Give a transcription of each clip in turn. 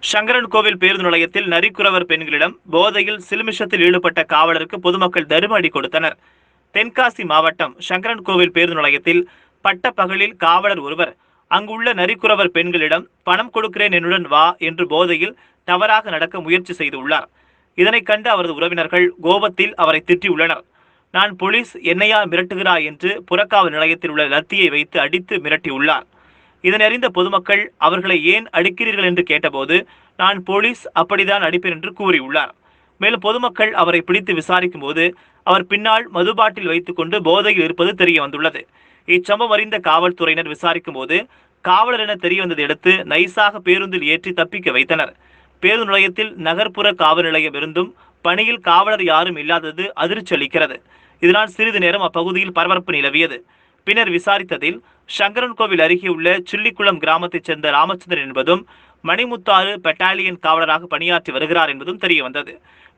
சங்கரன் கோவில் பேருந்து நிலையத்தில் நரிக்குறவர் பெண்களிடம் போதையில் சிலுமிஷத்தில் ஈடுபட்ட காவலருக்கு பொதுமக்கள் தருமடி கொடுத்தனர். தென்காசி மாவட்டம் சங்கரன் கோவில் பேருந்து நிலையத்தில் பட்ட பகலில் காவலர் ஒருவர் அங்குள்ள நரிக்குறவர் பெண்களிடம் பணம் கொடுக்கிறேன் என்னுடன் வா என்று போதையில் தவறாக நடக்க முயற்சி செய்துள்ளார். இதனைக் கண்டு அவரது உறவினர்கள் கோபத்தில் அவரை திட்டியுள்ளனர். நான் போலீஸ் என்னையா மிரட்டுகிறாய் என்று புறக்காவல் நிலையத்தில் உள்ள லத்தியை வைத்து அடித்து மிரட்டியுள்ளார். இதனறிந்த பொதுமக்கள் அவர்களை ஏன் அடிக்கிறீர்கள் என்று கேட்டபோது நான் போலீஸ் அப்படிதான் அடிப்பேன் என்று கூறியுள்ளார். மேலும் பொதுமக்கள் அவரை பிடித்து விசாரிக்கும் போது அவர் பின்னால் மதுபாட்டில் வைத்துக்கொண்டு போதையில் இருப்பது தெரிய வந்துள்ளது. இச்சம்பவம் அறிந்த காவல்துறையினர் விசாரிக்கும் போது காவலர் என தெரிய வந்ததை அடுத்து நைசாக பேருந்தில் ஏற்றி தப்பிக்க வைத்தனர். பேருந்து நிலையத்தில் நகர்ப்புற காவல் நிலையம் இருந்தும் பணியில் காவலர் யாரும் இல்லாதது அதிர்ச்சி அளிக்கிறது இதனால் சிறிது நேரம் அப்பகுதியில் பரபரப்பு நிலவியது. பின்னர் விசாரித்ததில் சங்கரன் கோவில் அருகே உள்ள சில்லிக்குளம் கிராமத்தைச் சேர்ந்த ராமச்சந்திரன் என்பதும் மணிமுத்தாறு பெட்டாலியன் காவலராக பணியாற்றி வருகிறார் என்பதும் தெரிய வந்தது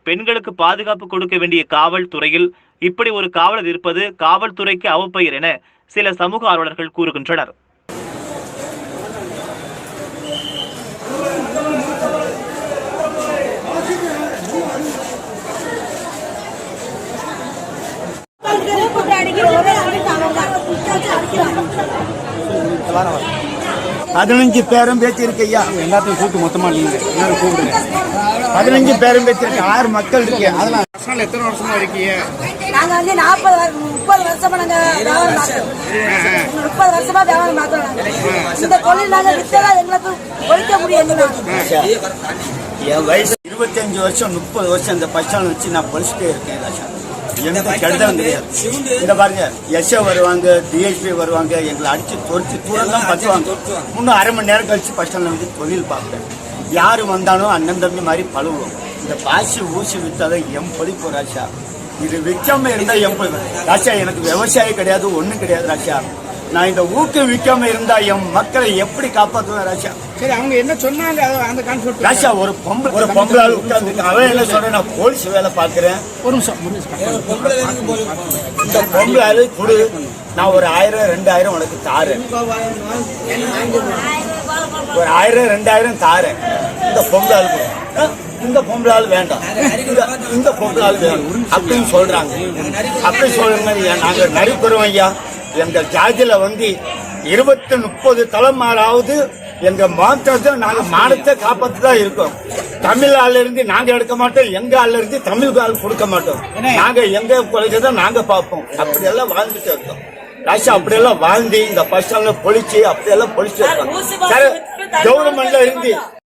பெண்களுக்கு பாதுகாப்பு கொடுக்க வேண்டிய காவல்துறையில் இப்படி ஒரு காவலர் இருப்பது காவல்துறைக்கு அவப்பெயர் என சில சமூக ஆர்வலர்கள் கூறுகின்றனர் கூப்பிட்டு அடிக்கிற ஒரே அடிச்சு அவன் தான் வச்சு அடிக்கிறான் பதினஞ்சு பேரும் பேச்சு இருக்கு ஐயா எல்லாத்தையும் கூட்டு மொத்தமா நீங்க எல்லாரும் கூப்பிடுங்க. பதினஞ்சு பேரும் பேச்சு இருக்கு ஆறு மக்கள் இருக்கு அதெல்லாம் அரசாங்கம் எத்தனை வருஷமா இருக்கீங்க? நாங்க வந்து நாற்பது முப்பது வருஷமா நாங்க வியாபாரம் முப்பது வருஷமா வியாபாரம் இந்த தொழில் நாங்க வித்ததா எங்களுக்கு ஒழிக்க முடியும் என் வயசு இருபத்தஞ்சு வருஷம் முப்பது வருஷம் இந்த ஸ்டாண்ட் வச்சு நான் படிச்சுட்டே இருக்கேன். எந்த கெடுதலும் கிடையாது. இந்த பாருங்க எஸ்ஏ வருவாங்க டிஎஸ்பி வருவாங்க எங்களை அடிச்சு தொடுத்து தூரம் பத்துவாங்க. இன்னும் அரை மணி நேரம் கழிச்சு பஸ் வந்து தொழில் பார்ப்பேன். யார் வந்தாலும் அண்ணன் தம்பி மாதிரி பழகுவோம். இந்த பாசி ஊசி விற்றாதான் எம் பொழிப்பு ராஜா இது விற்காம இருந்தா எம் ராஷா ராஜா எனக்கு விவசாயம் கிடையாது ஒன்றும் கிடையாது ராஜா. நான் இந்த ஊக்கம் விற்காம இருந்தா என் மக்களை எப்படி காப்பாற்றுவேன் ராஜா? சரி அவங்க என்ன சொன்னாங்க அதை- அந்த கான்செப்ட் ராஜா ஒரு பொம்பளை ஒரு பொம்பளை உட்கார்ந்து அவன் என்ன சொல்றேன்? நான் போலீஸ் வேலை பார்க்கிறேன். ஒரு நிமிஷம் ஒரு நிமிஷம். இந்த பொம்பளை ஆளு கொடு. நான் ஒரு ஆயிரம் ரெண்டாயிரம் உனக்கு தாரேன். ஒரு ஆயிரம் ரெண்டாயிரம் தாரேன். இந்த பொம்பளை ஆளு இந்த பொம்பளை ஆள் வேண்டாம். இந்த இந்த பொம்பளை ஆள் வேணும். அப்படின்னு சொல்றாங்க. அப்படி சொல்றாங்க. நாங்க நரிபெறுவோம் ஐயா. எங்க ஜாதியில வந்து இருபத்தி முப்பது தலைமாராவது எங்க மாற்றத்தை நாங்க மானத்தை காப்பாத்து தான் இருக்கோம். தமிழ் ஆள்ல இருந்து நாங்க எடுக்க மாட்டோம் எங்க ஆள்ல இருந்து தமிழ் ஆள் கொடுக்க மாட்டோம். நாங்க எங்க குறைச்சதை நாங்க பார்ப்போம். அப்படியெல்லாம் வாழ்ந்துட்டு இருக்கோம். ராஷா அப்படியெல்லாம் வாழ்ந்து இந்த பஸ் பொழிச்சு அப்படியெல்லாம் பொழிச்சு இருக்கோம் கவர்மெண்ட்ல இருந்து